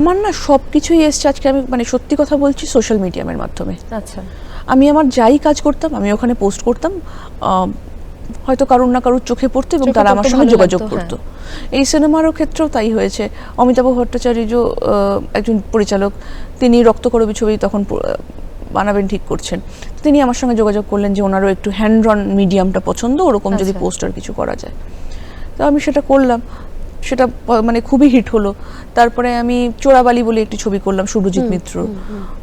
আমার না সব কিছুই এসছে আজকে আমি মানে সত্যি কথা বলছি সোশ্যাল মিডিয়ামের মাধ্যমে। আচ্ছা। আমি আমার যাই কাজ করতাম আমি ওখানে পোস্ট করতাম হয়তো কারুর না কারুর চোখে পড়তো এবং তারা আমার সঙ্গে যোগাযোগ করতো। এই সিনেমারও ক্ষেত্রেও তাই হয়েছে। অমিতাভ ভট্টাচার্য একজন পরিচালক। তিনি রক্তকরবী ছবি তখন বানাবেন ঠিক করছেন। তিনি আমার সঙ্গে যোগাযোগ করলেন যে ওনারও একটু হ্যান্ড রন মিডিয়ামটা পছন্দ ওরকম যদি আচ্ছা। পোস্টার কিছু করা যায়। তো আমি সেটা করলাম। সেটা মানে খুবই হিট হলো। তারপরে আমি চোরাবালি বলে একটি ছবি করলাম শুভজিৎ মিত্র।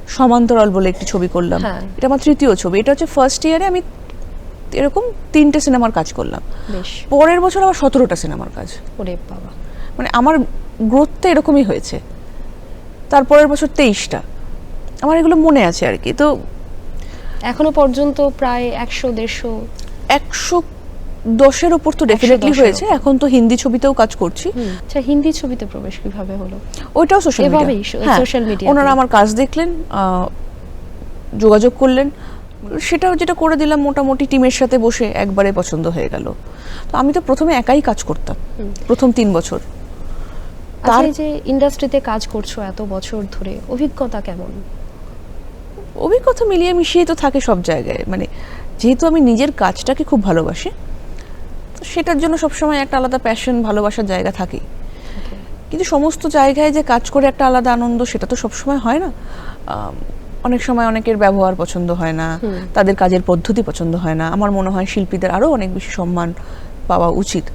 সমান্তরাল বলে একটি ছবি করলাম। হ্যাঁ। এটা আমার তৃতীয় ছবি। এটা হচ্ছে ফার্স্ট ইয়ারে আমি এরকম তিনটে সিনেমার কাজ করলাম। পরের বছর আবার সতেরোটা সিনেমার কাজ। ওরে বাবা। মানে আমার গ্রোথটা এরকমই হয়েছে। তারপরের বছর তেইশটা। আমার এগুলো মনে আছে আর কি। তো এখনও পর্যন্ত প্রায় একশো দেড়শো একশো দশের ওপর তো ডেফিনেটলি হয়েছে। এখন তো হিন্দি ছবিতেও কাজ করছি। আচ্ছা হিন্দি ছবিতে প্রবেশ কীভাবে হলো? ওইটাও সোশ্যাল মিডিয়া social media ওনারা আমার কাজ দেখলেন যোগাযোগ করলেন। সেটাও যেটা করে দিলাম মোটামুটি টিমের সাথে বসে একবারে পছন্দ হয়ে গেল। তো আমি তো প্রথমে একাই কাজ করতাম প্রথম তিন বছর। আচ্ছা তার- যে ইন্ডাস্ট্রিতে কাজ করছ এত বছর ধরে অভিজ্ঞতা কেমন? অভিজ্ঞতা মিলিয়ে মিশিয়ে তো থাকে সব জায়গায়। মানে যেহেতু আমি নিজের কাজটাকে খুব ভালোবাসি সেটার জন্য সবসময় একটা আলাদা প্যাশন ভালোবাসার জায়গা থাকে কিন্তু সমস্ত জায়গায় যে কাজ করে একটা আলাদা আনন্দ সেটা তো সবসময় হয় না। অনেক সময় অনেকের ব্যবহার পছন্দ হয় না তাদের কাজের পদ্ধতি পছন্দ হয় না। আমার মনে হয় শিল্পীদের আরও অনেক বেশি সম্মান পাওয়া উচিত।